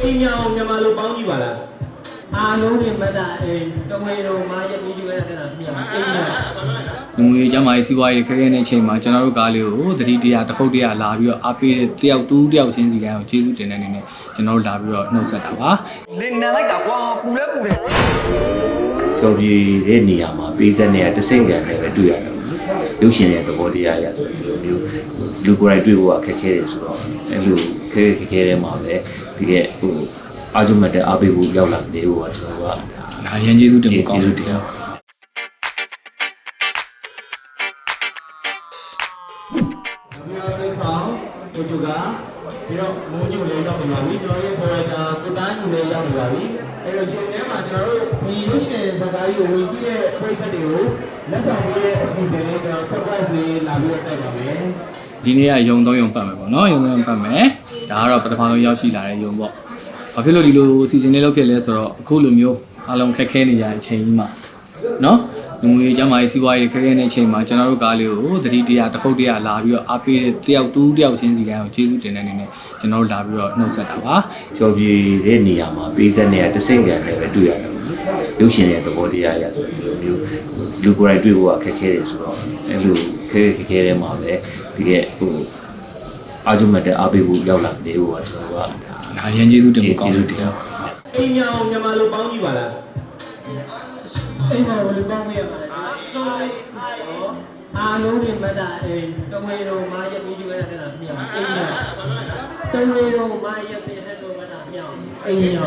အိမ်ညာအောင်မြန်မာလိုပေါင်းကြည့်ပါလားအားလုံးတွေမတ်တာအိမ်တဝေတော်မာရပြီးကျွေးရတဲ့တာမြောင်အိမ်ညာငွေကျမ်းမာရေးစီးပွားရေးခက်ခဲတဲ့အချိန်မှာကျွန်တော်တို့ကားလေးကိုတတိတရားတစ်ခုတ်တရားလာပြီးတော့အားပေးတဲ့တယောက်တူးတယောက်ချင်းစီတိုင်းကိုကျေးဇူးတင်တဲ့အနေနဲ့ကျွန်တော်တို့လာပြီးတော့နှုတ်ဆက်တာပါလင်နံလိုက်တာကွာပူလဲပူတယ်ကျော်ပြေတဲ့နေရာမှာပေးတဲ့နေရာတစ်စိတ်ကန်နဲ့ပဲတွေ့ရတယ်ပေါ့နော် ရုပ်ရှင်ရဲ့သဘောတရားအရဆိုဒီလိုမျိုးလူကိုယ်တိုင်တွေ့ဖို့ကခက်ခဲတယ်ဆိုတော့အဲ့လိုခက်ခဲခက်ခဲတဲ့မှာပဲဒီကဟိုအာဂျုမတ်တဲ့အားပေးဖို့ရောက်လာတယ်ဟိုကကျွန်တော်ကဒါဒါရန်ကျေးဇူးတင်ဖို့ကောင်းကျေးတဇူးယ်တင်မြောက်သိဆောင်ကိုကျူကပြီးတော့မိုးညိုလည်းရောက်နေပါပြီကျွန်တော်ရဲ့ပေါ်တာ ကိုသားညိုလည်းရောက်နေပါပြီအဲ့တော့ရှင်ထဲမှာကျွန်တော်တို့ဒီရုပ်ရှင်စကားကြီးကိုဝင်ကြည့်တဲ့ပရိသတ်တွေကိုလက်ဆောင်ပေးတဲ့အစီအစဉ်လေးကျွန်တော် surprise လေးလာပြီးတော့တိုက်ပါမယ်ဒီနေ့ကယုံသုံးယုံပတ်မယ်ပေါ့နော်ယုံသုံးယုံပတ်မယ်ဒါကတော့ပထမဆုံးရောက်ရှိလာတဲ့ယုံပေါ့ဘာဖြစ်လို့ဒီလိုအစီအစဉ်လေးလုပ်ဖြစ်လဲဆိုတော့အခုလိုမျိုးအားလုံးခက်ခဲနေကြတဲ့အချိန်ကြီးမှာနော် ငွေကျမ်းမာရေးစီးပွားရေးခက်ခဲနေတဲ့အချိန်မှာကျွန်တော်တို့ကားလေးကိုတတိတရားတစ်ခုတ်တရားလာပြီးတော့အားပေးတဲ့တယောက်တူးတယောက်ချင်းစီတိုင်းကိုကျေးဇူးတင်တဲ့အနေနဲ့ကျွန်တော်တို့လာပြီးတော့နှုတ်ဆက်တာပါကျော်ပြေတဲ့နေရာမှာပေးတဲ့နေရာတစ်စိတ်ကန်နဲ့ပဲတွေ့ရတယ်ပေါ့နော်ရုပ်ရှင်ရဲ့သဘောတရားအရဆိုဒီလိုမျိုးလူကိုယ်တိုင်တွေ့ဖို့ကခက်ခဲတယ်ဆိုတော့အဲ့လိုခက်ခဲခက်ခဲတဲ့မှာပဲဒီကဟိုအာဂျုမတ်တဲ့အားပေးဖို့ရောက်လာတယ်ဟိုကကျွန်တော်ကဒါဒါရန်ကျေးဇူးတင်ဖို့ကောကျေးင်းဇူးတတင်ယ်အိမ်ညာအောင်မြန်မာလိုပေါင်းကြည့်ပါလား အိမ်မှာဘယ်လိုပေါင်းမရပါလဲအားလုံးတွေမတ်တာအိမ်တဝေတော်မာရပြီးကျွေးရတဲ့တာမြောင်အိမ်ညာတဝေတော်မာရပြီးတဲ့တော်မတ်တာမြောင်အိမ်ညာ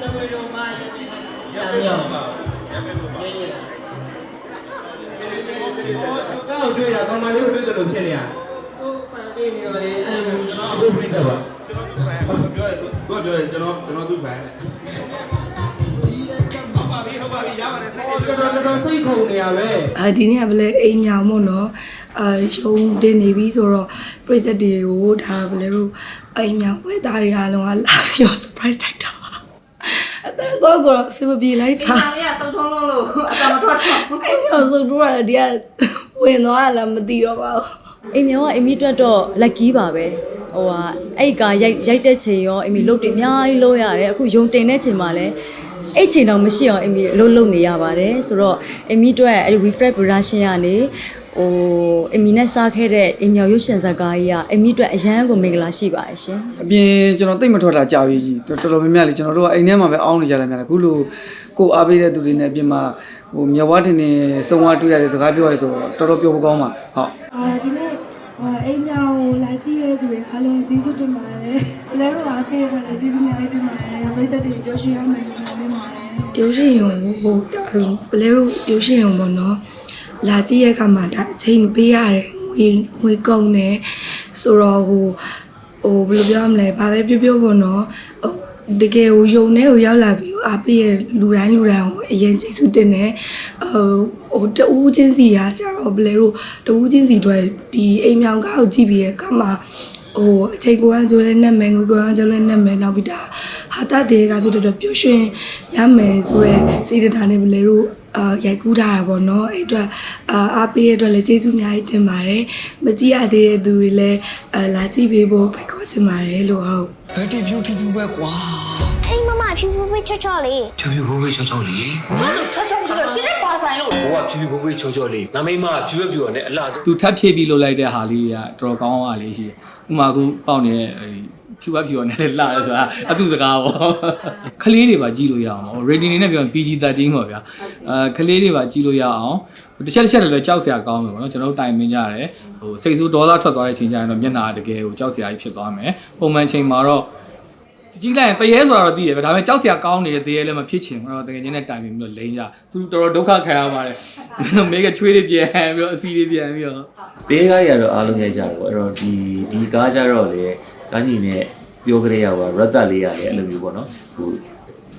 တဝေတော်မာရပြီးတဲ့မြောင်ရေးရကျူကောက်တွေ့တာကောင်မလေးကိုတွေ့တယ်လို့ဖြစ်နေရဟိုဖန်ပေးနေတော့လေအဲ့လိုကျွန်တော်အခုပြိတ္တပါပြောတယ်သူကပြောတယ်ကျွန်တော်ကျွန်တော်သူ့ဆိုင်တယ်ဟုတ် ပါပြီဟုတ်ပါပြီရပါတယ်စိတ်တော်တော်တော်တော်စိတ်ခုန်နေရပဲအာဒီနေ့ကဘလဲအိမ်မြောင်မို့နော်အာရုံတင်နေပြီဆိုတော့ပြည်သက်တွေကိုဒါဘလဲတို့အိမ်မြောင်ဝဲသားတွေအားလုံးကလာပြီးတော့ surprise တိုက်တာပါအတန်ကောကောစမပြေလိုက်တာ။အဲ့ဒါစုံထုံးလို့လို့အတမထွက်တော့အိမ်မြောင်ဆိုတော့ဒီကဝင်သွားလားမသိတော့ပါဘူးအိမ်မြောင်ကအမီအတွက်တော့ lucky ပါပဲဟိုဟာအဲ့ကရိုက်ရိုက်တဲ့ချိန်ရောအမီလုတ်တွေအများကြီးလုပ်ရတယ်အခုယုံတင်တဲ့ချိန်မှာလည်း အဲ့ချိန်တော့မရှိအောင်အမီလှုပ်လှုပ်နေရပါတယ်ဆိုတော့အမီအတွက်အဲ့ဒီ refresh production ကနေဟိုအမီနဲ့စားခဲ့တဲ့အိမ်မြောင်ရုပ်ရှင်ဇာတ်ကားကြီးကအမီအတွက်အရန်ကိုမင်္ဂလာရှိပါတယ်ရှင်အပြင်ကျွန်တော်တိတ်မထွက်တာကြာပြီကြီးတော်တော်များများလေကျွန်တော်တို့ကအိမ်ထဲမှာပဲအောင်းနေကြတယ်များလေအခုလိုကိုအားပေးတဲ့သူတွေနဲ့အပြင်မှာဟိုမြဝထင်နေစုံဝါတွေ့ရတယ်စကားပြောရတယ်ဆိုတော့တော်တော်ပြောဖို့ကောင်းပါဟုတ်အာဒီနေ့ဟိုအိမ်မြောင်လာကြည့်ရတဲ့သူတွေအားလုံးကျေးဇူးတင်ပါတယ်လဲတော့အားပေးရတဲ့ကျေးဇူးများတင်ပါတယ်ပြည်သက်တွေပြောရှင်ရမယ်လို့ပြောနေပါတယ် ရုပ်ရှင်ရုံဟိုဘလဲတို့ရုပ်ရှင်ရုံပေါ့နော်လာကြည့်ရကမှဒါအချိန်ပေးရတယ်ငွေငွေကုန်တယ်ဆိုတော့ဟိုဟိုဘယ်လိုပြောရမလဲဘာပဲပြောပြောပေါ့နော်ဟိုတကယ်ဟိုယုံနေကိုရောက်လာပြီးအားပေးရလူတိုင်းလူတိုင်းကိုအရင်ကျေးဇူးတင်တယ်ဟိုဟိုတူးချင်းစီကကြတော့ဘယ်လဲတို့တူးချင်းစီတွေဒီအိမ်မြောင်ကောက်ကြည့်ပြီးရကမှ ဟိုအချိန်ကိုကကြိုးလဲနဲ့မယ်ငွေကိုကကြိုးလဲနဲ့မယ်နောက်ပြီးဒါဟာတတဲ့ကဖြစ်တော့ပျော်ရွှင်ရမယ်ဆိုတော့စိတ်ဓာတ်နဲ့ဘယ်လဲတို့အာရိုက်ကူးထားတာပေါ့နော်အဲ့အတွက်အာအားပေးရတဲ့အတွက်လည်းကျေးဇူးအများကြီးတင်ပါတယ်မကြည့်ရသေးတဲ့သူတွေလည်းအာလာကြည့်ပေးဖို့ဖိတ်ခေါ်ချင်ပါတယ်လို့ဟုတ်ဘယ်တီဖြူတီဖြူပဲကွာအိမ်မမ ဖြူဖြူဖြူချော့ချော့လေးဖြူဖြူဘိုးဘိုးချောချောလေးချက်ချက်ချက်ရှင်းနေပါဆိုင်လို့ဘိုးကဖြူဖြူဘိုးဘိုးချောချောလေးငမိမဖြူဖြူဖြူနဲ့အလားသူထပ်ဖြည့်ပြီးလုပ်လိုက်တဲ့ဟာလေးတွေကတော်တော်ကောင်းအောင်လေးရှိတယ်ဥပမာအခုပေါက်နေတဲ့အဲဒီဖြူဘဖြူရနဲ့လှရဲဆိုတာအတူစကားပေါ့ခလေးတွေပါကြည့်လို့ရအောင်ပေါ့ rating နေနဲ့ပြောရင် PG13 ပေါ့ဗျာအဲခလေးတွေပါကြည့်လို့ရအောင်တစ်ချက်တစ်ချက်လည်းကြောက်စရာကောင်းမယ်ပေါ့နော်ကျွန်တော်တို့တိုင်ပင်ကြရတယ်ဟိုစိတ်ဆိုးဒေါသထွက်သွားတဲ့ချိန်ကျရင်တော့မျက်နှာတကယ်ကိုကြောက်စရာကြီးဖြစ်သွားမယ်ပုံမှန်ချိန်မှာတော့ ကြည့်လိုက်ရင်တရေဆိုတာတော့သိတယ်ပဲဒါပေမဲ့ကြောက်စရာကောင်းနေတဲ့တရေလည်းမဖြစ်ချင်ဘူးတော့တကယ်ချင်းနဲ့တိုင်ပင်ပြီးတော့လိမ့်ကြသူတော်တော်ဒုက္ခခံရပါတယ်မေကချွေးတွေပြန်ပြီးတော့အစီတွေပြန်ပြီးတော့ပေးကားတွေကတော့အားလုံးရိုက်ကြတယ်ပေါ့အဲ့တော့ဒီဒီကားကြတော့လေကားညီနဲ့ပြောကြရပါရတ်တလေးရတယ်အဲ့လိုမျိုးပေါ့နော်ဟို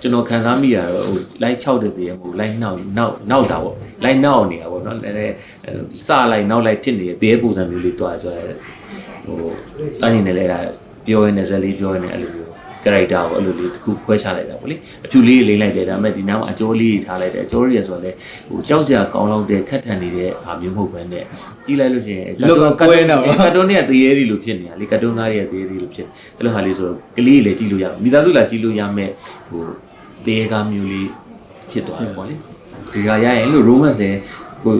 ကျွန်တော်ခံစားမိရတော့ဟို line 6တဲ့တည်းမဟုတ် line နောက်နောက်နောက်တာပေါ့ line နောက်နေတာပေါ့နော်လည်းလည်းစလိုက်နောက်လိုက်ဖြစ်နေတဲ့တည်းပုံစံမျိုးလေးတွားဆိုရဲဟိုတာညီနဲ့လည်းအဲ့ဒါပြောရင်းနဲ့ဇက်လေးပြောရင်းနဲ့အဲ့လိုမျိုး character ကိုအဲ့လိုလေးတစ်ခုခွဲခြားလိုက်တာပေါ့လေအဖြူလေးလိမ့်လိုက်တယ်ဒါပေမဲ့ဒီနားမှာအကျော်လေးထားလိုက်တယ်အကျော်လေးရဆိုတော့လေဟိုကြောက်စရာကောင်းလောက်တဲ့ခက်ထန်နေတဲ့ဟာမျိုးမဟုတ်ဘဲနဲ့ကြီးလိုက်လို့ရှိရင်ကတ်တွန်းကတ်တွန်းနဲ့တရေရီလိုဖြစ်နေတာလေကတ်တွန်းကားရဲ့တရေရီလိုဖြစ်အဲ့လိုဟာလေးဆိုကလေးလေးကြည့်လို့ရမိသားစုလာကြည့်လို့ရမယ်ဟိုတရေကားမျိုးလေးဖြစ်သွားတယ်ပေါ့လေဒီကရရင်လို့ romance ရဲ့ဟို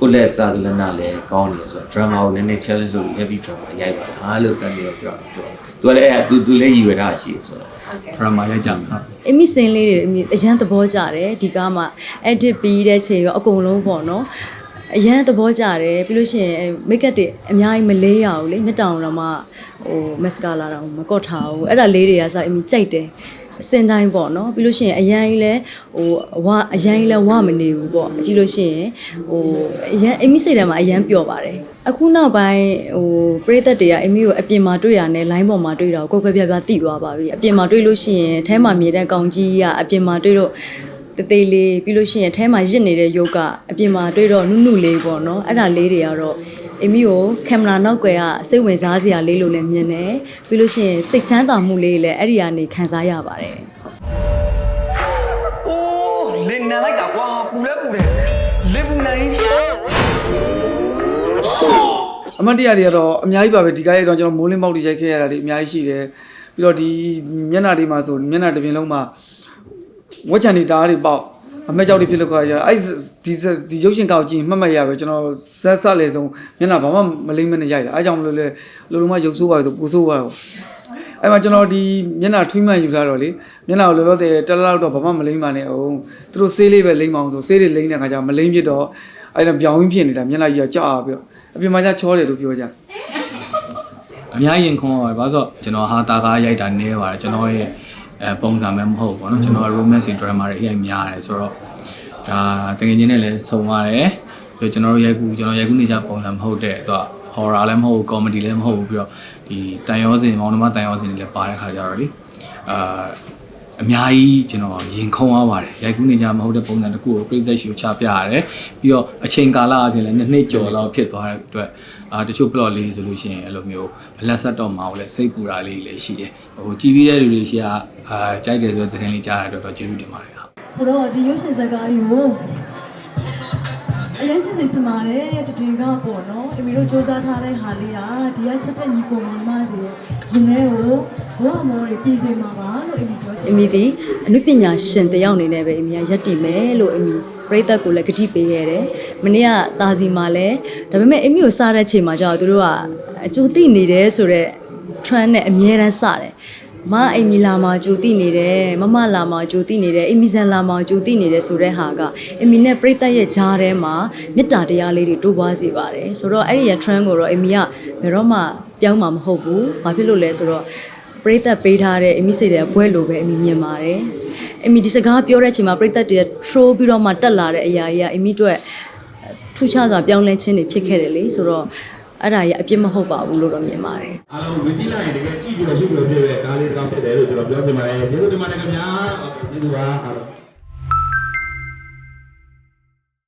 ကိုလက်စားကလနာလည်းကောင်းနေဆိုတော့ drama ကိုနည်းနည်း challenge လုပ်ပြီး heavy drama ရိုက်ပါလားဟာလို့တန်းပြီးတော့ပြောပြောသူလည်းအဲ့သူသူလည်းရည်ရွယ်ထားရှိတယ်ဆိုတော့ drama ရိုက်ကြမယ်ဟုတ်အမီစင်လေးတွေအမီအရန်သဘောကျတယ်ဒီကားမှာ edit ပြီးတဲ့ချိန်ရောအကုန်လုံးပေါ့နော်အရန်သဘောကျတယ်ပြီးလို့ရှိရင် make up တွေအများကြီးမလေးရဘူးလေမျက်တောင်တော့မှဟို mascara တော့မကော့ထားဘူးအဲ့ဒါလေးတွေကစအမီကြိုက်တယ် အစင်တိုင်းပေါ့နော်ပြီးလို့ရှိရင်အရန်ကြီးလဲဟိုဝအရန်ကြီးလဲဝမနေဘူးပေါ့ကြည့်လို့ရှိရင်ဟိုအရန်အမီစိတ်ထဲမှာအရန်ပျော့ပါတယ်အခုနောက်ပိုင်းဟိုပရိသတ်တွေကအမီကိုအပြင်မှာတွေ့ရနဲ့ line ပေါ်မှာတွေ့တာကိုကိုယ်ကွယ်ပြပြသိသွားပါပြီအပြင်မှာတွေ့လို့ရှိရင်အဲထဲမှာမြင်တဲ့ကောင်ကြီးကအပြင်မှာတွေ့တော့တသေးလေးပြီးလို့ရှိရင်အဲထဲမှာရစ်နေတဲ့ယောဂအပြင်မှာတွေ့တော့နုနုလေးပေါ့နော်အဲ့ဒါလေးတွေကတော့ အမီကိုကင်မရာနောက်ကွယ်ကစိတ်ဝင်စားစရာလေးလို့လည်းမြင်တယ်ပြီးလို့ရှိရင်စိတ်ချမ်းသာမှုလေးလည်းအဲ့ဒီကနေခံစားရပါတယ်အိုးလင်နံလိုက်တာကွာပူလဲပူတယ်လေပူနိုင်ကြီးအမတ်တရတွေကတော့အများကြီးပါပဲဒီကားရိုက်တော့ကျွန်တော်မိုးလင်းပေါက်တွေရိုက်ခဲ့ရတာတွေအများကြီးရှိတယ်ပြီးတော့ဒီမျက်နှာတွေမှာဆိုမျက်နှာတစ်ပြင်လုံးမှာဝက်ချန်တွေတားတွေပေါက် အမက်ကြောက်တွေဖြစ်လို့ခါရအဲ့ဒီဒီရုပ်ရှင်ကောက်ကြည့်မှတ်မှတ်ရပဲကျွန်တော်ဇက်ဆက်လေဆုံးမျက်နှာဘာမှမလိမ့်မနဲ့ရိုက်တာအဲကြောင့်မလို့လေလိုလိုမှရုပ်ဆိုးပါဆိုပူဆိုးပါတော့အဲ့မှာကျွန်တော်ဒီမျက်နှာထွေးမှန်ယူထားတော့လေမျက်နှာကိုလောလောဆယ်တက်လောက်တော့ဘာမှမလိမ့်ပါနဲ့အောင်သူတို့ဆေးလေးပဲလိမ့်မအောင်ဆိုဆေးတွေလိမ့်တဲ့ခါကျမလိမ့်ဖြစ်တော့အဲ့ဒါပြောင်းရင်းဖြစ်နေတာမျက်နှာကြီးကကြောက်ပြီးတော့အပြင်မှာကျချောတယ်လို့ပြောကြအများကြီးရင်ခုံးပါပဲဘာလို့ဆိုတော့ကျွန်တော်ဟာတာကားရိုက်တာနဲပါတယ်ကျွန်တော်ရဲ့ အဲပုံစံပဲမဟုတ်ဘူးပေါ့နော်ကျွန်တော် romance drama တွေအရင်များတယ်ဆိုတော့ဒါတကယ်ချင်းနဲ့လည်းစုံရတယ်ဆိုတော့ကျွန်တော်တို့ရိုက်ကူကျွန်တော်ရိုက်ကူနေကြပုံစံမဟုတ်တဲ့သူက horror လည်းမဟုတ်ဘူး comedy လည်းမဟုတ်ဘူးပြီးတော့ဒီတန်ရောစင်မောင်နှမတန်ရောစင်တွေလည်းပါတဲ့ခါကြတော့လေအာ အများကြီးကျွန်တော်ရင်ခုန်ရပါတယ်ရိုက်ကူးနေကြမဟုတ်တဲ့ပုံစံတစ်ခုကိုပြိသက်ရှူချပြရတယ်ပြီးတော့အချိန်ကာလအပြင်လည်းနှစ်နှစ်ကျော်လောက်ဖြစ်သွားတဲ့အတွက်အာတချို့ plot လေးဆိုလို့ရှိရင်အဲ့လိုမျိုးမလက်ဆက်တော့မအောင်လဲစိတ်ပူတာလေးလည်းရှိတယ်ဟိုကြည်ပြီးတဲ့လူတွေရှိကအာကြိုက်တယ်ဆိုတဲ့သတင်းလေးကြားရတဲ့အတွက်တော့ကျေးဇူးတင်ပါတယ်ဟုတ်ဆိုတော့ဒီရုပ်ရှင်ဇာတ်ကားကြီးကိုအရင်ချစ်စီချင်ပါတယ်တတင်ကပေါ့နော်အမေတို့စူးစမ်းထားတဲ့ဟာလေးကဒီကချက်တဲ့ညီကိုမမတွေရင်ထဲကိုဘဝမောတွေပြည်စေမှာပါလို့ အမေပြောချင်အမီဒီအနုပညာရှင်တစ်ယောက်အနေနဲ့ပဲအမီကရက်တည်မယ်လို့အမီပရိသတ်ကိုလည်းဂတိပေးရတယ်။မနေ့ကတာစီမှာလည်းဒါပေမဲ့အမီကိုစားတဲ့ချိန်မှာကျတော့သူတို့ကအကျိုးသိနေတယ်ဆိုတော့ trend နဲ့အမြဲတမ်းစတယ်။မအိမ်မီလာမှာကြိုသိနေတယ်မမလာမှာကြိုသိနေတယ်အိမ်မီဆန်လာမှာကြိုသိနေတယ်ဆိုတဲ့ဟာကအမီနဲ့ပြိတ္တရဲ့ဂျားထဲမှာမေတ္တာတရားလေးတွေတိုးပွားစေပါတယ်ဆိုတော့အဲ့ဒီရ trend ကိုတော့အမီကဘယ်တော့မှပြောင်းမှာမဟုတ်ဘူးဘာဖြစ်လို့လဲဆိုတော့ ပရိသတ်ပေးထားတဲ့အမိစိတ်တဲ့ဘွဲလိုပဲအမိမြင်ပါတယ်အမိဒီစကားပြောတဲ့အချိန်မှာပရိသတ်တွေ throw ပြီးတော့မှတက်လာတဲ့အရာကြီးကအမိတို့ထူးခြားစွာပြောင်းလဲခြင်းတွေဖြစ်ခဲ့တယ်လေဆိုတော့အဲ့ဒါကြီးအပြစ်မဟုတ်ပါဘူးလို့တော့မြင်ပါတယ်အားလုံးဝင်ကြည့်လိုက်ရင်တကယ်ကြည့်ပြီးတော့ရှုပ်ပြီးတော့ပြည့်တဲ့ကားလေးတစ်ကောင်ဖြစ်တယ်လို့ကျွန်တော်ပြောချင်ပါတယ်ကျေးဇူးတင်ပါတယ်ခင်ဗျာကျေးဇူးပါအားလုံး